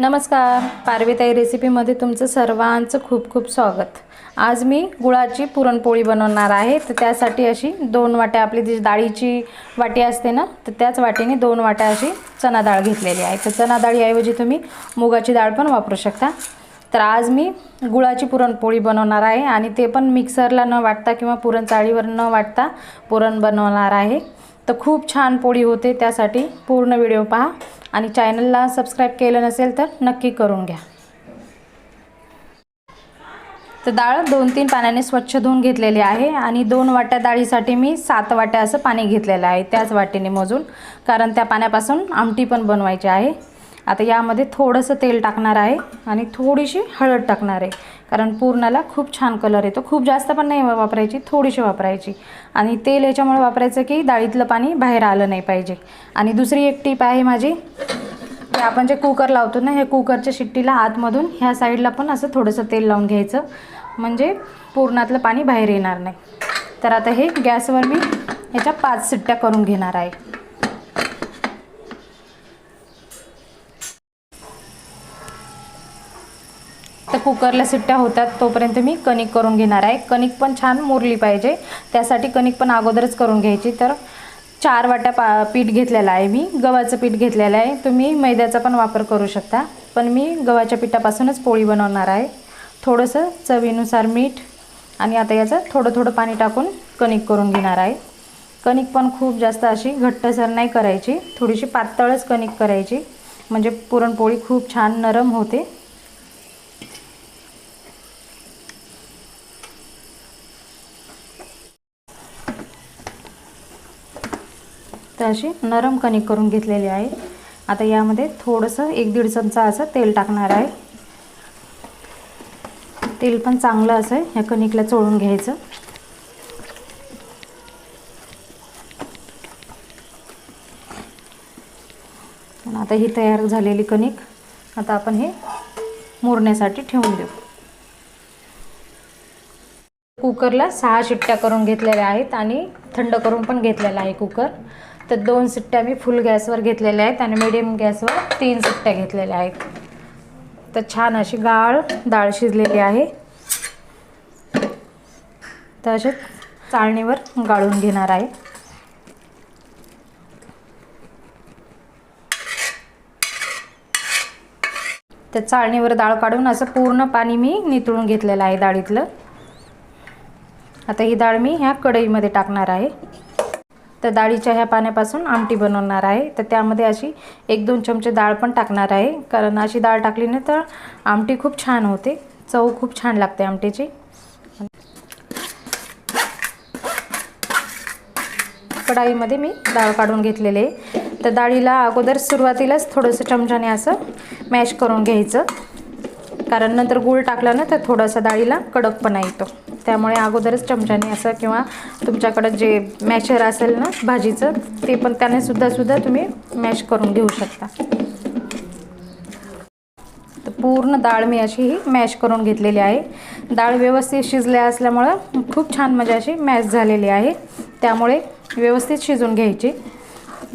नमस्कार. पारवीताई रेसिपीमध्ये तुमचं सर्वांचं खूप खूप स्वागत. आज मी गुळाची पुरणपोळी बनवणार आहे. तर त्यासाठी अशी दोन वाट्या आपली जी डाळीची वाटी असते ना तर त्याच वाटीने दोन वाट्या अशी चना डाळ घेतलेली आहे. तर चना डाळीऐवजी तुम्ही मुगाची डाळ पण वापरू शकता. तर आज मी गुळाची पुरणपोळी बनवणार आहे आणि ते पण मिक्सरला न वाटता किंवा पुरणचाळीवर न वाटता पुरण बनवणार आहे. तर खूप छान पोळी होते त्यासाठी पूर्ण व्हिडिओ पहा. आणि चॅनलला सबस्क्राईब केलं नसेल तर नक्की करून घ्या. तर डाळ दोन तीन पाण्याने स्वच्छ धुवून घेतलेली आहे आणि दोन वाट्या डाळीसाठी मी सात वाट्या असं पाणी घेतलेलं आहे त्याच वाटीने मोजून. कारण त्या पाण्यापासून आमटी पण बनवायची आहे. आता यामध्ये थोडंसं तेल टाकणार आहे आणि थोडीशी हळद टाकणार आहे. कारण पूर्णाला खूप छान कलर येतो. खूप जास्त पण नाही वापरायची थोडीशी वापरायची. आणि तेल याच्यामुळे वापरायचं की डाळीतलं पाणी बाहेर आलं नाही पाहिजे. आणि दुसरी एक टीप आहे माझी की आपण जे कुकर लावतो ना हे कुकरच्या शिट्टीला आतमधून ह्या साईडला पण असं थोडंसं तेल लावून घ्यायचं. म्हणजे पूर्णातलं पाणी बाहेर येणार नाही. तर आता हे गॅसवर मी ह्याच्या पाच सिट्ट्या करून घेणार आहे. कुकरला सिट्ट्या होतात तोपर्यंत मी कणिक करून घेणार आहे. कणिक पण छान मुरली पाहिजे. त्यासाठी कणिक पण अगोदरच करून घ्यायची. तर चार वाट्या पा पीठ घेतलेलं आहे मी. गव्हाचं पीठ घेतलेलं आहे. तुम्ही मैद्याचा पण वापर करू शकता. पण मी गव्हाच्या पिठापासूनच पोळी बनवणार आहे. थोडंसं चवीनुसार मीठ आणि आता याचं थोडं थोडं पाणी टाकून कणिक करून घेणार आहे. कणिक पण खूप जास्त अशी घट्टसर नाही करायची. थोडीशी पातळच कणिक करायची. म्हणजे पुरणपोळी खूप छान नरम होते. तर अशी नरम कणिक करून घेतलेली आहे. आता यामध्ये थोडंसं एक दीड चमचा असं तेल टाकणार आहे. तेल पण चांगलं असं ह्या कणिकला चोळून घ्यायचं. आता ही तयार झालेली कणिक आता आपण हे मुरण्यासाठी ठेवून देऊ. कुकरला सहा शिट्ट्या करून घेतलेल्या आहेत आणि थंड करून पण घेतलेला आहे कुकर. तर दोन सुट्ट्या मी फुल गॅसवर घेतलेल्या आहेत आणि मिडियम गॅसवर तीन सुट्ट्या घेतलेल्या आहेत. तर छान अशी गाळ डाळ शिजलेली आहे. तर असे चाळणीवर गाळून घेणार आहे. तर चाळणीवर डाळ काढून असं पूर्ण पाणी मी नितळून घेतलेलं आहे डाळीतलं. आता ही डाळ मी ह्या कढईमध्ये टाकणार आहे. तर डाळीच्या ह्या पाण्यापासून आमटी बनवणार आहे. तर त्यामध्ये अशी एक दोन चमचे डाळ पण टाकणार आहे. कारण अशी डाळ टाकली ना तर आमटी खूप छान होते. चव खूप छान लागते आमटीची. कढाईमध्ये मी डाळ काढून घेतलेले आहे. तर डाळीला अगोदर सुरुवातीलाच थोडंसं चमच्याने असं मॅश करून घ्यायचं. कारण नंतर गूळ टाकला ना तर थोडासा डाळीला कडकपणा येतो. त्यामुळे अगोदरच चमच्याने असं किंवा तुमच्याकडं जे मॅशर असेल ना भाजीचं ते पण त्याने सुद्धा सुद्धा तुम्ही मॅश करून घेऊ शकता. तर पूर्ण डाळ मी अशी ही मॅश करून घेतलेली आहे. डाळ व्यवस्थित शिजल्या असल्यामुळं खूप छान म्हणजे अशी मॅश झालेली आहे. त्यामुळे व्यवस्थित शिजून घ्यायची.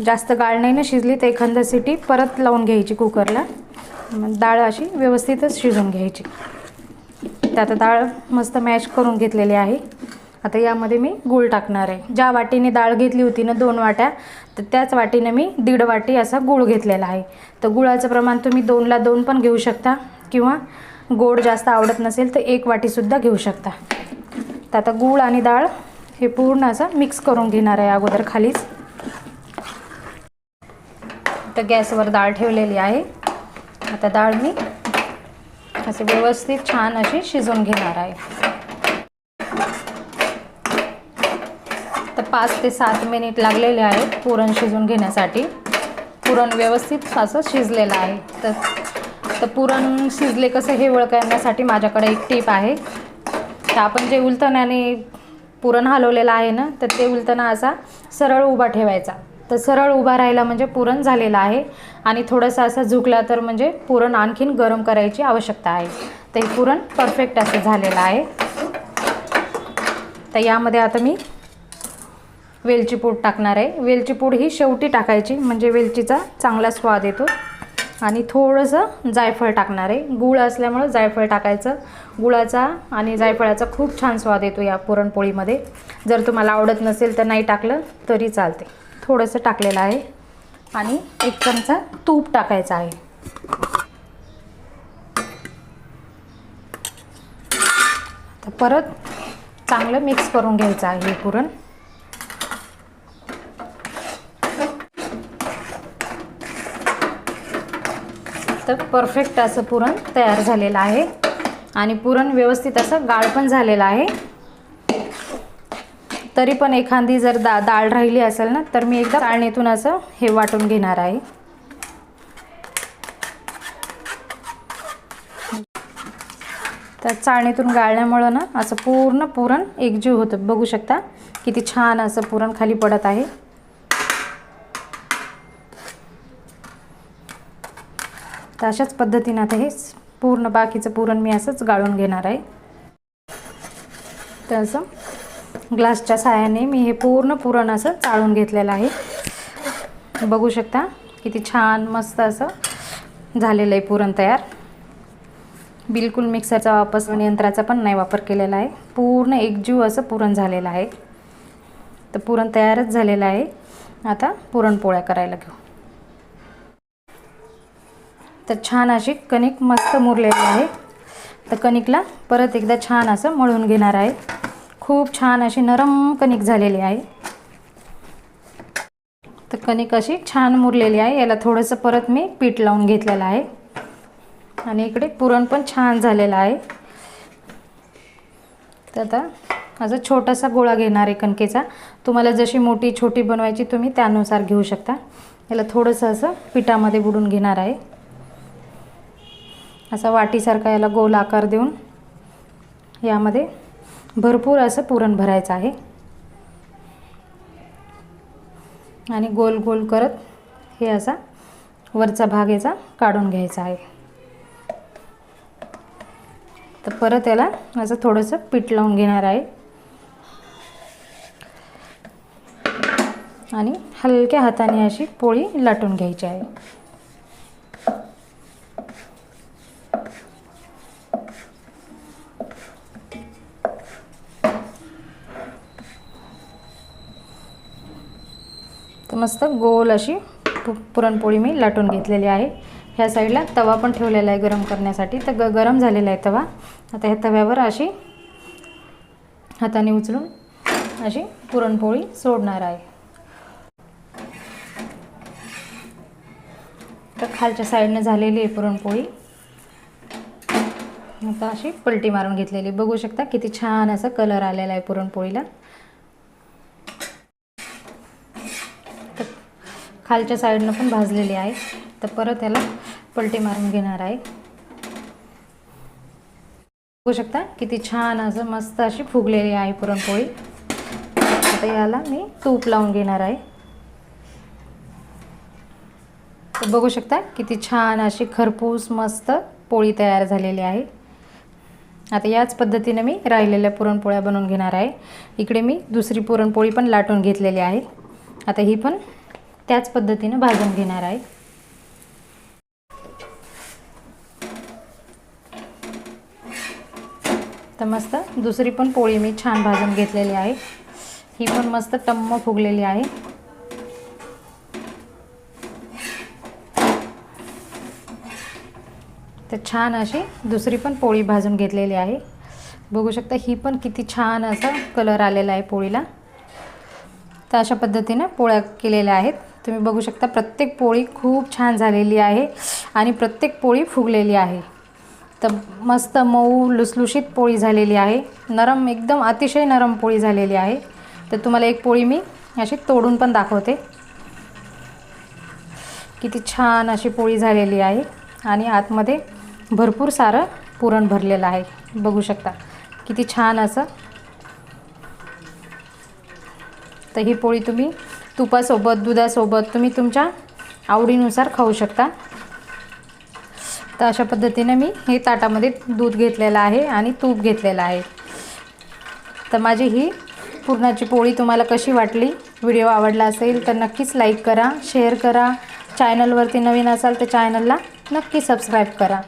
जास्त गाळ नाही ना शिजली तर एखादा सिटी परत लावून घ्यायची कुकरला. डाळ अशी व्यवस्थितच शिजून घ्यायची. तर आता डाळ मस्त मॅश करून घेतलेली आहे. आता यामध्ये मी गूळ टाकणार आहे. ज्या वाटीने डाळ घेतली होती ना दोन वाट्या तर त्याच वाटीने मी दीड वाटी असा गूळ घेतलेला आहे. तर गुळाचं प्रमाण तुम्ही दोनला दोन पण घेऊ शकता किंवा गोड जास्त आवडत नसेल तर एक वाटीसुद्धा घेऊ शकता. तर आता गूळ आणि डाळ हे पूर्ण असं मिक्स करून घेणार आहे अगोदर खालीच. तर गॅसवर डाळ ठेवलेली आहे. आता डाळ मी असे व्यवस्थित छान अशी शिजवून घेणार आहे. तर पाच ते सात मिनिट लागलेले आहेत पुरण शिजवून घेण्यासाठी. पुरण व्यवस्थित असं शिजलेलं आहे. तर तर पुरण शिजले कसं हे वळकण्यासाठी माझ्याकडे एक टीप आहे. तर आपण जे उलतण्याने पुरण हलवलेलं आहे ना तर ते उलताना असा सरळ उभा ठेवायचा. तर सरळ उभा राहिला म्हणजे पुरण झालेलं आहे. आणि थोडंसं असं झुकला तर म्हणजे पुरण आणखीन गरम करायची आवश्यकता आहे. तर हे पुरण परफेक्ट असं झालेलं आहे. तर यामध्ये आता मी वेलची पूड टाकणार आहे. वेलची पूड ही शेवटी टाकायची म्हणजे वेलचीचा चांगला स्वाद येतो. आणि थोडंसं जायफळ टाकणार आहे. गूळ असल्यामुळं जायफळ टाकायचं. गुळाचा आणि जायफळाचा खूप छान स्वाद येतो या पुरणपोळीमध्ये. जर तुम्हाला आवडत नसेल तर नाही टाकलं तरी चालते. थोडंसं टाकलेलं आहे. आणि एक चमचा तूप टाकायचं आहे. तर परत चांगलं मिक्स करून घ्यायचं आहे हे पुरण. तर परफेक्ट असं पुरण तयार झालेलं आहे. आणि पुरण व्यवस्थित असं गाळ पण झालेलं आहे. तरी पण एखादी जर दा डाळ राहिली असेल ना तर मी एकदा चाळणीतून असं हे वाटून घेणार आहे. त्या चाळणीतून गाळल्यामुळं ना असं पूर्ण पुरण एकजीव होतं. बघू शकता किती छान असं पुरण खाली पडत आहे. तर अशाच पद्धतीनं आता हे पूर्ण बाकीचं पुरण मी असंच गाळून घेणार आहे. तर असं ग्लासच्या सहाय्याने मी हे पूर्ण पुरण असं चाळून घेतलेलं आहे. बघू शकता किती छान मस्त असं झालेलं आहे पुरण तयार. बिलकुल मिक्सरचा वापर यंत्राचा पण नाही वापर केलेला आहे. पूर्ण एकजीव असं पुरण झालेलं आहे. तर पुरण तयारच झालेलं आहे. आता पुरणपोळ्या करायला घेऊ. तर छान अशी कणिक मस्त मुरलेली आहे. तर कणिकला परत एकदा छान असं मळून घेणार आहे. खूप छान अशी नरम कणिक झालेली आहे. तर कणिक अशी छान मुरलेली आहे. याला थोडंसं परत मी पीठ लावून घेतलेलं आहे. आणि इकडे पुरण पण छान झालेलं आहे. तर आता असं छोटासा गोळा घेणार आहे कणकेचा. तुम्हाला जशी मोठी छोटी बनवायची तुम्ही त्यानुसार घेऊ शकता. याला थोडंसं असं पिठामध्ये बुडून घेणार आहे. असा वाटीसारखा याला गोल आकार देऊन यामध्ये भरपूर असं पुरण भरायचं आहे. आणि गोल गोल करत हे असा वरचा भाग याचा काढून घ्यायचा आहे. तर परत याला असं थोडंसं पीठ लावून घेणार आहे. आणि हलक्या हाताने अशी पोळी लाटून घ्यायची आहे. मस्त गोल अशी पुरणपोळी मी लाटून घेतलेली आहे. ह्या साईडला तवा पण ठेवलेला आहे गरम करण्यासाठी. तर ग गरम झालेला आहे तवा. आता ह्या तव्यावर अशी हाताने उचलून अशी पुरणपोळी सोडणार आहे. तर खालच्या साईडनं झालेली आहे पुरणपोळी. आता अशी पलटी मारून घेतलेली बघू शकता किती छान असा कलर आलेला आहे पुरणपोळीला. खालच्या साईडनं पण भाजलेली आहे. तर परत याला पलटी मारून घेणार आहे. बघू शकता किती छान असं मस्त अशी फुगलेली आहे पुरणपोळी. आता याला मी तूप लावून घेणार आहे. तर बघू शकता किती छान अशी खरपूस मस्त पोळी तयार झालेली आहे. आता याच पद्धतीने मी राहिलेल्या पुरणपोळ्या बनवून घेणार आहे. इकडे मी दुसरी पुरणपोळी पण लाटून घेतलेली आहे. आता ही पण त्याच पद्धतीने भाजून घेणार आहे. तर मस्त दुसरी पण पोळी मी छान भाजून घेतलेली आहे. ही पण मस्त टम्म फुगलेली आहे. तर छान अशी दुसरी पण पोळी भाजून घेतलेली आहे. बघू शकता ही पण किती छान असा कलर आलेला आहे पोळीला. तर अशा पद्धतीनं पोळ्या केलेल्या आहेत. तुम्ही बघू शकता प्रत्येक पोळी खूप छान झालेली आहे आणि प्रत्येक पोळी फुगलेली आहे. तर मस्त मऊ लुसलुशीत पोळी झालेली आहे. नरम एकदम अतिशय नरम पोळी झालेली आहे. तर तुम्हाला एक पोळी मी अशी तोडून पण दाखवते. किती छान अशी पोळी झालेली आहे आणि आतमध्ये भरपूर सारं पुरण भरलेलं आहे. बघू शकता किती छान असं. तर ही पोळी तुम्ही तुपासोबत दुधासोबत तुम्ही तुमच्या आवडीनुसार खाऊ शकता. तर अशा पद्धतीने मी हे ताटामध्ये दूध घेतलेलं आहे आणि तूप घेतलेलं आहे. तर माझी ही पुरणाची पोळी तुम्हाला कशी वाटली व्हिडिओ आवडला असेल तर नक्कीच लाईक करा शेअर करा. चॅनलवरती नवीन असाल तर चॅनलला नक्की सबस्क्राईब करा.